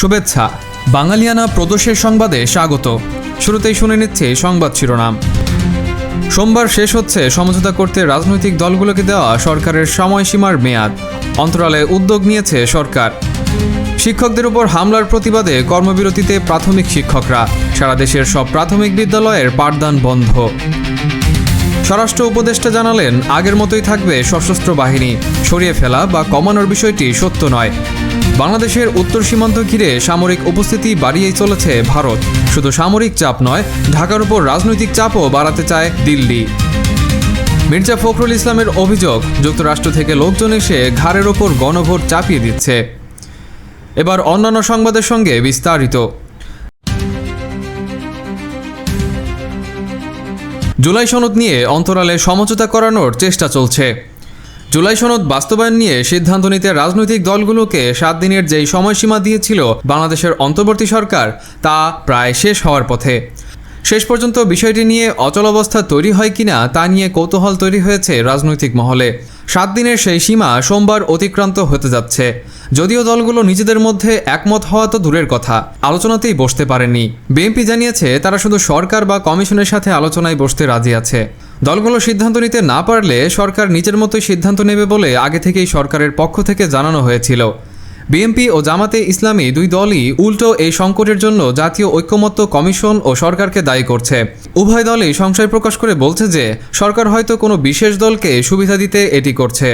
শুভেচ্ছা। বাঙালিয়ানা প্রদোষের সংবাদে স্বাগত। শুরুতেই শুনে নিচ্ছে সংবাদ শিরোনাম। সোমবার শেষ হচ্ছে সমঝোতা করতে রাজনৈতিক দলগুলোকে দেওয়া সরকারের সময়সীমার মেয়াদ। অন্তরালে উদ্যোগ নিয়েছে সরকার। শিক্ষকদের উপর হামলার প্রতিবাদে কর্মবিরতিতে প্রাথমিক শিক্ষকরা। সারা দেশের সব প্রাথমিক বিদ্যালয়ের পাঠদান বন্ধ। স্বরাষ্ট্র উপদেষ্টা জানালেন, আগের মতোই থাকবে সশস্ত্র বাহিনী। সরিয়ে ফেলা বা কমানোর বিষয়টি সত্য নয়। বাংলাদেশের উত্তর সীমান্ত ঘিরে সামরিক উপস্থিতি বাড়িয়েই চলেছে ভারত। শুধু সামরিক চাপ নয়, ঢাকার উপর রাজনৈতিক চাপও বাড়াতে চায় দিল্লি। মির্জা ফখরুল ইসলামের অভিযোগ, যুক্তরাষ্ট্র থেকে লোকজন এসে ঘাড়ের ওপর গণভোট চাপিয়ে দিচ্ছে। এবার অন্যান্য সংবাদের সঙ্গে বিস্তারিত। জুলাই সনদ নিয়ে অন্তরালে সমঝোতা করানোর চেষ্টা চলছে। জুলাই সনদ বাস্তবায়ন নিয়ে সিদ্ধান্ত নিতে রাজনৈতিক দলগুলোকে সাত দিনের যেই সময়সীমা দিয়েছিল বাংলাদেশের অন্তর্বর্তী সরকার, তা প্রায় শেষ হওয়ার পথে। শেষ পর্যন্ত বিষয়টি নিয়ে অচলাবস্থা তৈরি হয় কিনা তা নিয়ে কৌতূহল তৈরি হয়েছে রাজনৈতিক মহলে। সাত দিনের সেই সীমা সোমবার অতিক্রান্ত হতে যাচ্ছে। যদিও দলগুলো নিজেদের মধ্যে একমত হওয়া তো দূরের কথা, আলোচনাতেই বসতে পারেনি। বিএনপি জানিয়েছে, তারা শুধু সরকার বা কমিশনের সাথে আলোচনায় বসতে রাজি আছে। দলগুলো সিদ্ধান্ত নিতে না পারলে সরকার নিজের মতোই সিদ্ধান্ত নেবে বলে আগে থেকেই সরকারের পক্ষ থেকে জানানো হয়েছিল। বিএনপি ও জামাতে ইসলামী দুই দলই উল্টো এই সংকটের জন্য জাতীয় ঐক্যমত্য কমিশন ও সরকারকে দায়ী করছে। উভয় দলই সংশয় প্রকাশ করে বলছে যে, সরকার হয়তো কোনো বিশেষ দলকে সুবিধা দিতে এটি করছে।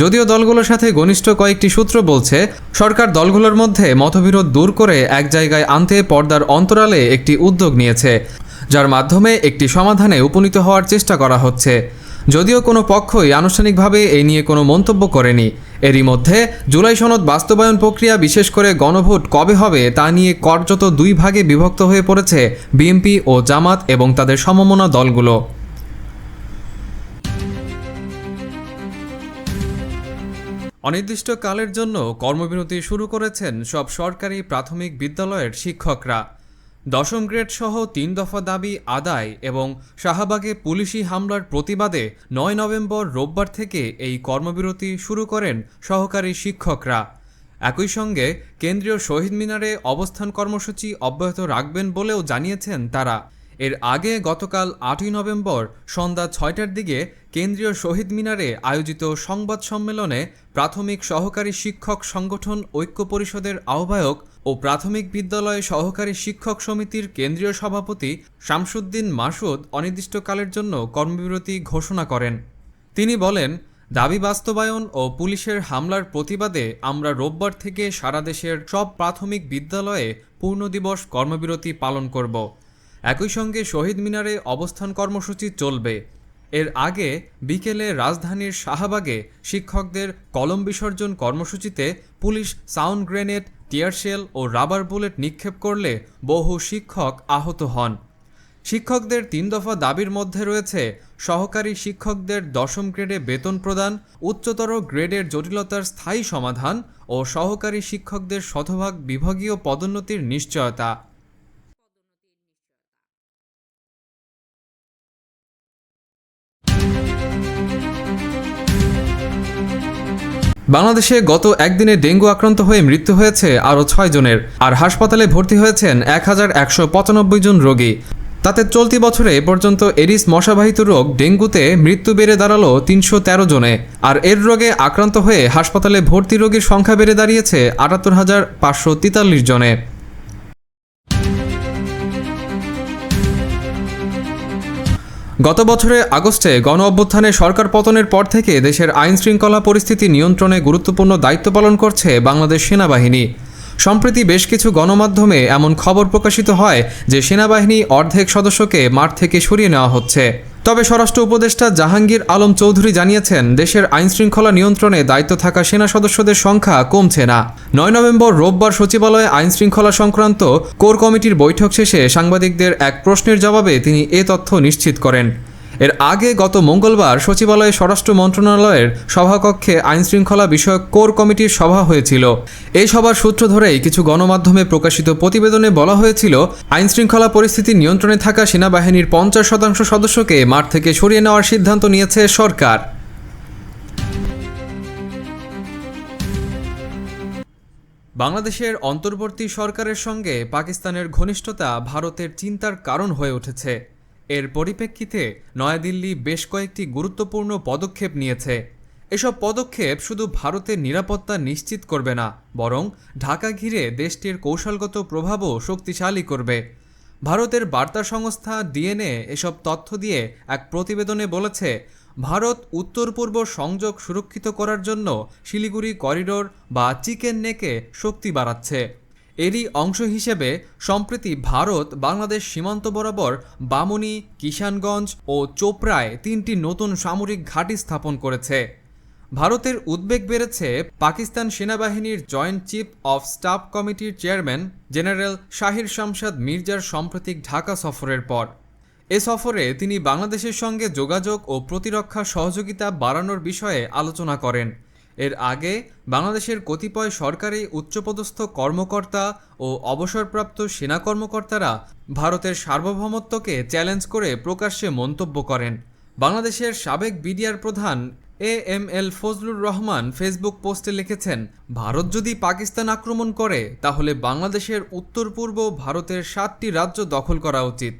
যদিও দলগুলোর সাথে ঘনিষ্ঠ কয়েকটি সূত্র বলছে, সরকার দলগুলোর মধ্যে মতবিরোধ দূর করে এক জায়গায় আনতে পর্দার অন্তরালে একটি উদ্যোগ নিয়েছে। যার মাধ্যমে একটি সমাধানে উপনীত হওয়ার চেষ্টা করা হচ্ছে। যদিও কোনো পক্ষই আনুষ্ঠানিকভাবে এই নিয়ে কোনো মন্তব্য করেনি। এরই মধ্যে জুলাই সনদ বাস্তবায়ন প্রক্রিয়া বিশেষ করে গণভোট কবে হবে তা নিয়ে কার্যত দুই ভাগে বিভক্ত হয়ে পড়েছে বিএনপি ও জামাত এবং তাদের সমমনা দলগুলো। অনির্দিষ্টকালের জন্য কর্মবিরতি শুরু করেছেন সব সরকারি প্রাথমিক বিদ্যালয়ের শিক্ষকরা। দশম গ্রেড সহ তিন দফা দাবি আদায় এবং শাহবাগে পুলিশি হামলার প্রতিবাদে নয় নভেম্বর রোববার থেকে এই কর্মবিরতি শুরু করেন সহকারী শিক্ষকরা। একই সঙ্গে কেন্দ্রীয় শহীদ মিনারে অবস্থান কর্মসূচি অব্যাহত রাখবেন বলেও জানিয়েছেন তারা। এর আগে গতকাল আটই নভেম্বর সন্ধ্যা ছয়টার দিকে কেন্দ্রীয় শহীদ মিনারে আয়োজিত সংবাদ সম্মেলনে প্রাথমিক সহকারী শিক্ষক সংগঠন ঐক্য পরিষদের আহ্বায়ক ও প্রাথমিক বিদ্যালয় সহকারী শিক্ষক সমিতির কেন্দ্রীয় সভাপতি শামসুদ্দিন মাসুদ অনির্দিষ্টকালের জন্য কর্মবিরতি ঘোষণা করেন। তিনি বলেন, দাবি বাস্তবায়ন ও পুলিশের হামলার প্রতিবাদে আমরা রোববার থেকে সারা দেশের সব প্রাথমিক বিদ্যালয়ে পূর্ণ দিবস কর্মবিরতি পালন করব। একই সঙ্গে শহীদ মিনারে অবস্থান কর্মসূচি চলবে। এর আগে বিকেলে রাজধানীর শাহবাগে শিক্ষকদের কলম বিসর্জন কর্মসূচিতে police sound grenade tear shell ও রাবার বুলেট নিক্ষেপ করলে বহু শিক্ষক আহত হন। শিক্ষকদের তিন দফা দাবির মধ্যে রয়েছে, সহকারী শিক্ষকদের দশম গ্রেডে বেতন প্রদান, উচ্চতর গ্রেডের জটিলতার স্থায়ী সমাধান ও সহকারী শিক্ষকদের শতভাগ বিভাগীয় পদোন্নতির নিশ্চয়তা। বাংলাদেশে গত একদিনে ডেঙ্গু আক্রান্ত হয়ে মৃত্যু হয়েছে আরও ছয় জনের, আর হাসপাতালে ভর্তি হয়েছেন এক হাজার একশো পঁচানব্বই জন রোগী। তাতে চলতি বছরে এ পর্যন্ত এরিস মশাবাহিত রোগ ডেঙ্গুতে মৃত্যু বেড়ে দাঁড়াল তিনশো তেরো জনে, আর এর রোগে আক্রান্ত হয়ে হাসপাতালে ভর্তি রোগীর সংখ্যা বেড়ে দাঁড়িয়েছে আটাত্তর হাজার পাঁচশো তেতাল্লিশ জনে। গত বছরে আগস্টে গণ অভ্যুত্থানে সরকার পতনের পর থেকে দেশের আইন শৃঙ্খলা পরিস্থিতি নিয়ন্ত্রণে গুরুত্বপূর্ণ দায়িত্ব পালন করছে বাংলাদেশ সেনাবাহিনী। সম্প্রতি বেশ কিছু গণমাধ্যমে এমন খবর প্রকাশিত হয় যে সেনাবাহিনী অর্ধেক সদস্যকে মাঠ থেকে সরিয়ে নেওয়া হচ্ছে। তবে স্বরাষ্ট্র উপদেষ্টা জাহাঙ্গীর আলম চৌধুরী জানিয়েছেন, দেশের আইনশৃঙ্খলা নিয়ন্ত্রণে দায়িত্ব থাকা সেনা সদস্যদের সংখ্যা কমছে না। নয় নভেম্বর রোববার সচিবালয়ে আইনশৃঙ্খলা সংক্রান্ত কোর কমিটির বৈঠক শেষে সাংবাদিকদের এক প্রশ্নের জবাবে তিনি এ তথ্য নিশ্চিত করেন। এর আগে গত মঙ্গলবার সচিবালয়ে স্বরাষ্ট্র মন্ত্রণালয়ের সভাকক্ষে আইন শৃঙ্খলা বিষয়ক কোর কমিটির সভা হয়েছিল। এই সভার সূত্র ধরেই কিছু গণমাধ্যমে প্রকাশিত প্রতিবেদনে বলা হয়েছিল আইন শৃঙ্খলা পরিস্থিতি নিয়ন্ত্রণে থাকা সেনাবাহিনীর পঞ্চাশ শতাংশ সদস্যকে মাঠ থেকে সরিয়ে নেওয়ার সিদ্ধান্ত নিয়েছে সরকার। বাংলাদেশের অন্তর্বর্তী সরকারের সঙ্গে পাকিস্তানের ঘনিষ্ঠতা ভারতের চিন্তার কারণ হয়ে উঠেছে। এর পরিপ্রেক্ষিতে নয়াদিল্লি বেশ কয়েকটি গুরুত্বপূর্ণ পদক্ষেপ নিয়েছে। এসব পদক্ষেপ শুধু ভারতের নিরাপত্তা নিশ্চিত করবে না, বরং ঢাকা ঘিরে দেশটির কৌশলগত প্রভাবও শক্তিশালী করবে। ভারতের বার্তা সংস্থা ডিএনএ এসব তথ্য দিয়ে এক প্রতিবেদনে বলেছে, ভারত উত্তর পূর্ব সংযোগ সুরক্ষিত করার জন্য শিলিগুড়ি করিডোর বা চিকেন নেকে শক্তি বাড়াচ্ছে। এরই অংশ হিসেবে, সম্প্রতি ভারত, বাংলাদেশ সীমান্ত বরাবর বামুনি, কিষানগঞ্জ ও চোপড়ায় তিনটি নতুন সামরিক ঘাঁটি স্থাপন করেছে। ভারতের উদ্বেগ বেড়েছে পাকিস্তান সেনাবাহিনীর জয়েন্ট চিফ অফ স্টাফ কমিটির চেয়ারম্যান জেনারেল শাহির শামশাদ মির্জার সাম্প্রতিক ঢাকা সফরের পর। এ সফরে তিনি বাংলাদেশের সঙ্গে যোগাযোগ ও প্রতিরক্ষা সহযোগিতা বাড়ানোর বিষয়ে আলোচনা করেন। এর আগে বাংলাদেশের কতিপয় সরকারি উচ্চপদস্থ কর্মকর্তা ও অবসরপ্রাপ্ত সেনা কর্মকর্তারা ভারতের সার্বভৌমত্বকে চ্যালেঞ্জ করে প্রকাশ্যে মন্তব্য করেন। বাংলাদেশের সাবেক বিডিআর প্রধান A M L Fazlur Rahman Facebook পোস্টে লিখেছেন, ভারত যদি পাকিস্তান আক্রমণ করে, তাহলে বাংলাদেশের উত্তর পূর্ব ভারতের সাতটি রাজ্য দখল করা উচিত।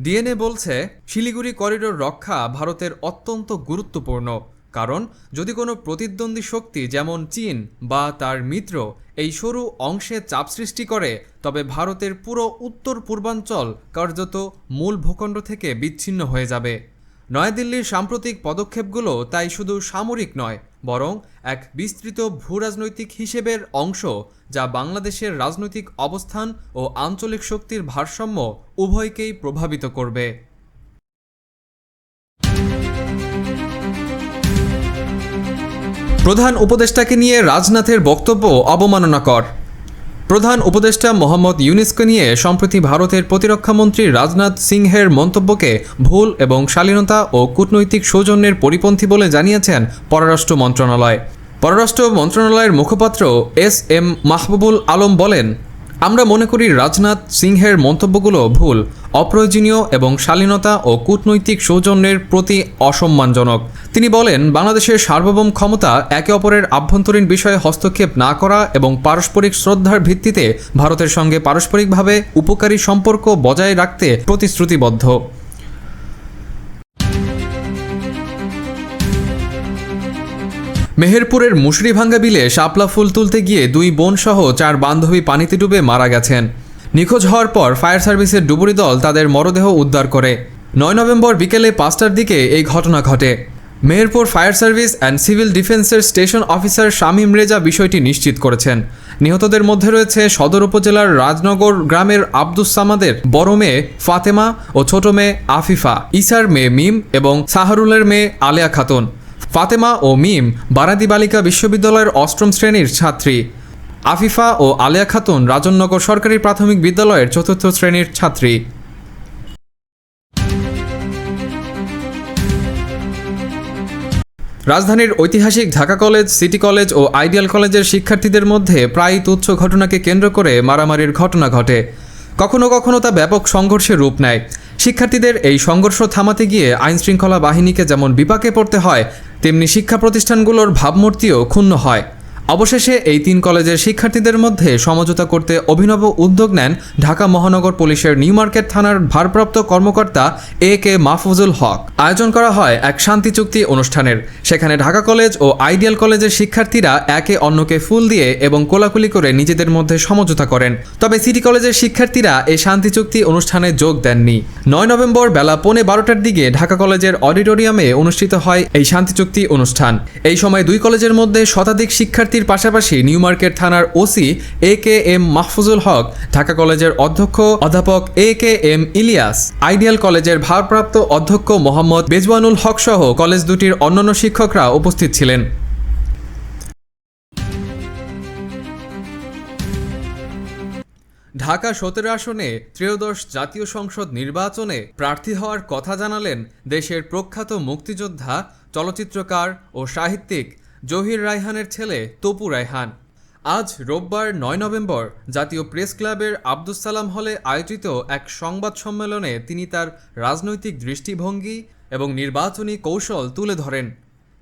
ডিএনএ বলছে, শিলিগুড়ি করিডোর রক্ষা ভারতের অত্যন্ত গুরুত্বপূর্ণ। কারণ যদি কোনো প্রতিদ্বন্দ্বী শক্তি যেমন চীন বা তার মিত্র এই সরু অংশে চাপ সৃষ্টি করে, তবে ভারতের পুরো উত্তর পূর্বাঞ্চল কার্যত মূল ভূখণ্ড থেকে বিচ্ছিন্ন হয়ে যাবে। নয়াদিল্লির সাম্প্রতিক পদক্ষেপগুলো তাই শুধু সামরিক নয়, বরং এক বিস্তৃত ভূরাজনৈতিক হিসেবের অংশ, যা বাংলাদেশের রাজনৈতিক অবস্থান ও আঞ্চলিক শক্তির ভারসাম্য উভয়কেই প্রভাবিত করবে। প্রধান উপদেষ্টাকে নিয়ে রাজনাথের বক্তব্য অবমাননাকর। প্রধান উপদেষ্টা মোহাম্মদ ইউনিসকে নিয়ে সম্প্রতি ভারতের প্রতিরক্ষামন্ত্রী রাজনাথ সিংহের মন্তব্যকে ভুল এবং শালীনতা ও কূটনৈতিক সৌজন্যের পরিপন্থী বলে জানিয়েছেন পররাষ্ট্র মন্ত্রণালয়। পররাষ্ট্র মন্ত্রণালয়ের মুখপাত্র এস এম মাহবুবুল আলম বলেন আমরা মনে করি রাজনাথ সিংহের মন্তব্যগুলো ভুল, অপ্রয়োজনীয় এবং শালীনতা ও কূটনৈতিক সৌজন্যের প্রতি অসম্মানজনক। তিনি বলেন, বাংলাদেশের সার্বভৌম ক্ষমতা একে অপরের আভ্যন্তরীণ বিষয়ে হস্তক্ষেপ না করা এবং পারস্পরিক শ্রদ্ধার ভিত্তিতে ভারতের সঙ্গে পারস্পরিকভাবে উপকারী সম্পর্ক বজায় রাখতে প্রতিশ্রুতিবদ্ধ। মেহেরপুরের মুসরিভাঙ্গা বিলে শাপলা ফুল তুলতে গিয়ে দুই বোন সহ চার বান্ধবী পানিতে ডুবে মারা গেছেন। নিখোঁজ হওয়ার পর ফায়ার সার্ভিসের ডুবুরি দল তাদের মরদেহ উদ্ধার করে। নয় নভেম্বর বিকেলে পাঁচটার দিকে এই ঘটনা ঘটে। Meherpur fire service and civil ডিফেন্সের স্টেশন অফিসার শামীম রেজা বিষয়টি নিশ্চিত করেছেন। নিহতদের মধ্যে রয়েছে সদর উপজেলার রাজনগর গ্রামের আব্দুস সামাদের বড় মেয়ে ফাতেমা ও ছোট মেয়ে আফিফা, ইসার মেয়ে মিম এবং সাহারুলের মেয়ে আলেয়া খাতুন। ফাতেমা ও মিম বারাদি বালিকা বিশ্ববিদ্যালয়ের অষ্টম শ্রেণির ছাত্রী। আফিফা ও আলেয়া খাতুন রাজনগর সরকারি প্রাথমিক বিদ্যালয়ের চতুর্থ শ্রেণির ছাত্রী। রাজধানীর ঐতিহাসিক ঢাকা কলেজ, সিটি কলেজ ও আইডিয়াল কলেজের শিক্ষার্থীদের মধ্যে প্রায় তুচ্ছ ঘটনাকে কেন্দ্র করে মারামারির ঘটনা ঘটে। কখনো কখনো তা ব্যাপক সংঘর্ষের রূপ নেয়। শিক্ষার্থীদের এই সংঘর্ষ থামাতে গিয়ে আইনশৃঙ্খলা বাহিনীকে যেমন বিপাকে পড়তে হয় তেমনি শিক্ষা প্রতিষ্ঠানগুলোর ভাবমূর্তিও ক্ষুণ্ণ হয়। অবশেষে এই তিন কলেজের শিক্ষার্থীদের মধ্যে সমঝোতা করতে অভিনব উদ্যোগ নেন ঢাকা মহানগর পুলিশের নিউ মার্কেট থানার ভারপ্রাপ্ত কর্মকর্তা এ কে মাহফুজুল হক। আয়োজন করা হয় এক শান্তি চুক্তি অনুষ্ঠানের। সেখানে ঢাকা কলেজ ও আইডিয়াল কলেজের শিক্ষার্থীরা একে অন্যকে ফুল দিয়ে এবং কোলাকুলি করে নিজেদের মধ্যে সমঝোতা করেন। তবে সিটি কলেজের শিক্ষার্থীরা এই শান্তি চুক্তি অনুষ্ঠানে যোগ দেননি। নয় নভেম্বর বেলা পৌনে বারোটার দিকে ঢাকা কলেজের অডিটোরিয়ামে অনুষ্ঠিত হয় এই শান্তি চুক্তি অনুষ্ঠান। এই সময় দুই কলেজের মধ্যে শতাধিক শিক্ষার্থীর পাশাপাশি নিউ মার্কেট থানার OC A K M Mahfuzul Haque, Dhaka কলেজের অধ্যক্ষ অধ্যাপক A K M Ilias, ideal কলেজের ভারপ্রাপ্ত অধ্যক্ষ মোহাম্মদ বেজওয়ানুল হক সহ কলেজ দুটির অন্যান্য শিক্ষকরা উপস্থিত ছিলেন। ঢাকা সতেরো আসনে ত্রয়োদশ জাতীয় সংসদ নির্বাচনে প্রার্থী হওয়ার কথা জানালেন দেশের প্রখ্যাত মুক্তিযোদ্ধা, চলচ্চিত্রকার ও সাহিত্যিক জহির রায়হানের ছেলে তপু রায়হান। আজ রোববার নয় নভেম্বর জাতীয় প্রেস ক্লাবের আব্দুস সালাম হলে আয়োজিত এক সংবাদ সম্মেলনে তিনি তার রাজনৈতিক দৃষ্টিভঙ্গি এবং নির্বাচনী কৌশল তুলে ধরেন।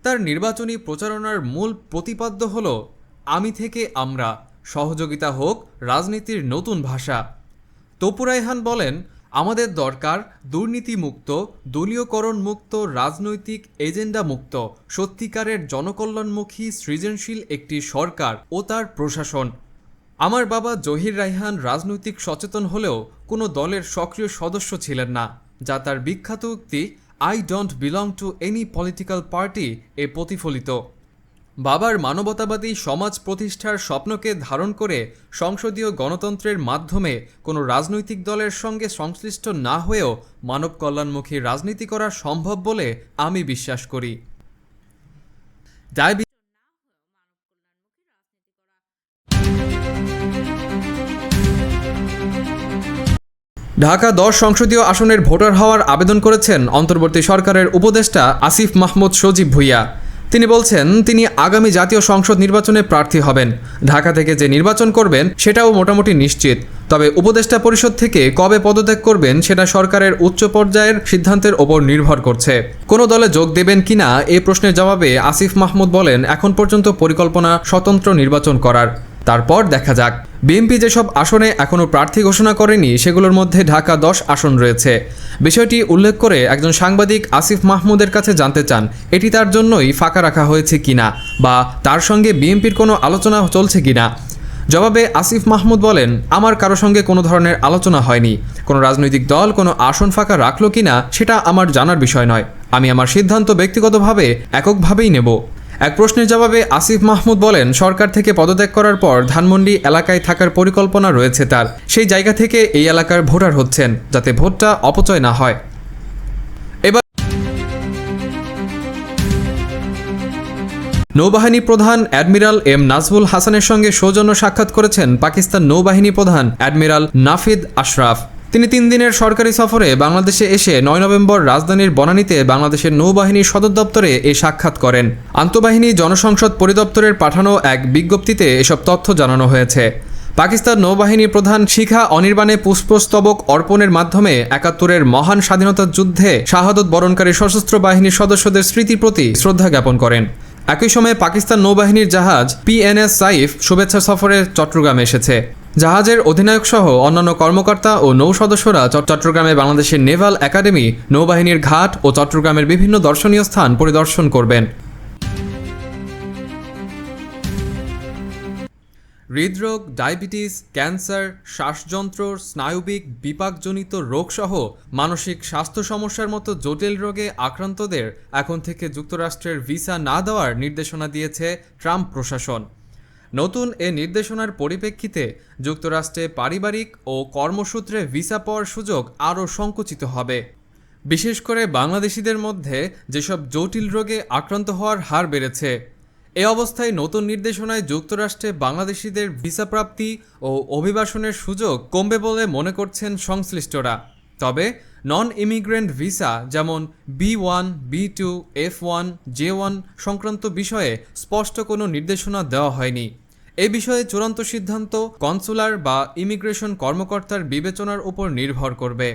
তার নির্বাচনী প্রচারণার মূল প্রতিপাদ্য হল, আমি থেকে আমরা, সহযোগিতা হোক, রাজনীতির নতুন ভাষা। তপু রায়হান বলেন আমাদের দরকার দুর্নীতিমুক্ত দলীয়করণ মুক্ত রাজনৈতিক এজেন্ডা মুক্ত সত্যিকারের জনকল্যাণমুখী, সৃজনশীল একটি সরকার ও তার প্রশাসন। আমার বাবা জহির রাইহান রাজনৈতিক সচেতন হলেও কোনো দলের সক্রিয় সদস্য ছিলেন না, যা তার বিখ্যাত উক্তি I don't belong to any political party এ প্রতিফলিত। বাবার মানবতাবাদী সমাজ প্রতিষ্ঠার স্বপ্নকে ধারণ করে সংসদীয় গণতন্ত্রের মাধ্যমে কোনো রাজনৈতিক দলের সঙ্গে সংশ্লিষ্ট না হয়েও মানব কল্যাণমুখী রাজনীতি করা সম্ভব বলে আমি বিশ্বাস করি। ঢাকা দশ সংসদীয় আসনের ভোটার হওয়ার আবেদন করেছেন অন্তর্বর্তী সরকারের উপদেষ্টা আসিফ মাহমুদ সজীব ভুইয়া। তিনি বলছেন, তিনি আগামী জাতীয় সংসদ নির্বাচনে প্রার্থী হবেন। ঢাকা থেকে যে নির্বাচন করবেন, সেটাও মোটামুটি নিশ্চিত। তবে উপদেষ্টা পরিষদ থেকে কবে পদত্যাগ করবেন, সেটা সরকারের উচ্চ পর্যায়ের সিদ্ধান্তের ওপর নির্ভর করছে। কোনো দলে যোগ দেবেন কিনা, এ প্রশ্নের জবাবে আসিফ মাহমুদ বলেন, এখন পর্যন্ত পরিকল্পনা স্বতন্ত্র নির্বাচন করার। তারপর দেখা যাক। বিএনপি যেসব আসনে এখনও প্রার্থী ঘোষণা করেনি, সেগুলোর মধ্যে ঢাকা দশ আসন রয়েছে। বিষয়টি উল্লেখ করে একজন সাংবাদিক আসিফ মাহমুদের কাছে জানতে চান, এটি তার জন্যই ফাঁকা রাখা হয়েছে কিনা বা তার সঙ্গে বিএনপির কোনো আলোচনা চলছে কিনা? জবাবে আসিফ মাহমুদ বলেন, আমার কারও সঙ্গে কোনো ধরনের আলোচনা হয়নি। কোনো রাজনৈতিক দল কোনো আসন ফাঁকা রাখল কিনা সেটা আমার জানার বিষয় নয়। আমি আমার সিদ্ধান্ত ব্যক্তিগতভাবে এককভাবেই নেব। এক প্রশ্নের জবাবে আসিফ মাহমুদ বলেন, সরকার থেকে পদত্যাগ করার পর ধানমন্ডি এলাকায় থাকার পরিকল্পনা রয়েছে তার। সেই জায়গা থেকে এই এলাকার ভোটার হচ্ছেন, যাতে ভোটটা অপচয় না হয়। নৌবাহিনী প্রধান অ্যাডমিরাল এম নাজমুল হাসানের সঙ্গে সৌজন্য সাক্ষাৎ করেছেন পাকিস্তান নৌবাহিনী প্রধান অ্যাডমিরাল নাফিদ আশরাফ। তিনি তিন দিনের সরকারি সফরে বাংলাদেশে এসে নয় নভেম্বর রাজধানীর বনানীতে বাংলাদেশের নৌবাহিনীর সদর দপ্তরে এ সাক্ষাৎ করেন। আন্তঃবাহিনী জনসংসদ পরিদপ্তরের পাঠানো এক বিজ্ঞপ্তিতে এসব তথ্য জানানো হয়েছে। পাকিস্তান নৌবাহিনী প্রধান শিখা অনির্বাণে পুষ্পস্তবক অর্পণের মাধ্যমে একাত্তরের মহান স্বাধীনতা যুদ্ধে শাহাদত বরণকারী সশস্ত্র বাহিনীর সদস্যদের স্মৃতির প্রতি শ্রদ্ধা জ্ঞাপন করেন। একই সময়ে পাকিস্তান নৌবাহিনীর জাহাজ পিএনএস সাইফ শুভেচ্ছা সফরে চট্টগ্রামে এসেছে। জাহাজের অধিনায়ক সহ অন্যান্য কর্মকর্তা ও নৌ সদস্যরা চট- চট্টগ্রামে বাংলাদেশের নেভাল একাডেমি নৌবাহিনীর ঘাট ও চট্টগ্রামের বিভিন্ন দর্শনীয় স্থান পরিদর্শন করবেন। হৃদরোগ, ডায়াবেটিস, ক্যান্সার, শ্বাসযন্ত্র, স্নায়ুবিক বিপাকজনিত রোগসহ মানসিক স্বাস্থ্য সমস্যার মতো জটিল রোগে আক্রান্তদের এখন থেকে যুক্তরাষ্ট্রের ভিসা না দেওয়ার নির্দেশনা দিয়েছে ট্রাম্প প্রশাসন। নতুন এ নির্দেশনার পরিপ্রেক্ষিতে যুক্তরাষ্ট্রে পারিবারিক ও কর্মসূত্রে ভিসা পাওয়ার সুযোগ আরও সংকুচিত হবে। বিশেষ করে বাংলাদেশিদের মধ্যে যেসব জটিল রোগে আক্রান্ত হওয়ার হার বেড়েছে। এ অবস্থায় নতুন নির্দেশনায় যুক্তরাষ্ট্রে বাংলাদেশিদের ভিসা প্রাপ্তি ও অভিবাসনের সুযোগ কমবে বলে মনে করছেন সংশ্লিষ্টরা। তবে নন ইমিগ্রেন্ট ভিসা যেমন B one B two F one J one সংক্রান্ত বিষয়ে স্পষ্ট কোনো নির্দেশনা দেওয়া হয়নি। এ বিষয়ে চূড়ান্ত সিদ্ধান্ত কনসুলার বা ইমিগ্রেশন কর্মকর্তার বিবেচনার উপর নির্ভর করবে।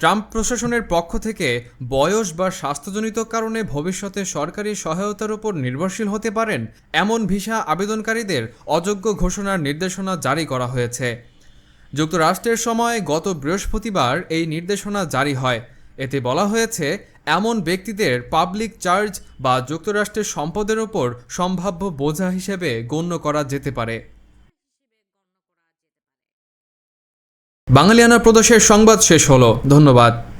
ট্রাম্প প্রশাসনের পক্ষ থেকে বয়স বা স্বাস্থ্যজনিত কারণে ভবিষ্যতে সরকারি সহায়তার উপর নির্ভরশীল হতে পারেন, এমন ভিসা আবেদনকারীদের অযোগ্য ঘোষণার নির্দেশনা জারি করা হয়েছে। যুক্তরাষ্ট্রের সময় গত বৃহস্পতিবার এই নির্দেশনা জারি হয়। এতে বলা হয়েছে, এমন ব্যক্তিদের পাবলিক চার্জ বা যুক্তরাষ্ট্রের সম্পদের ওপর সম্ভাব্য বোঝা হিসেবে গণ্য করা যেতে পারে। বাঙালিয়ানা প্রদেশের সংবাদ শেষ হলো। ধন্যবাদ।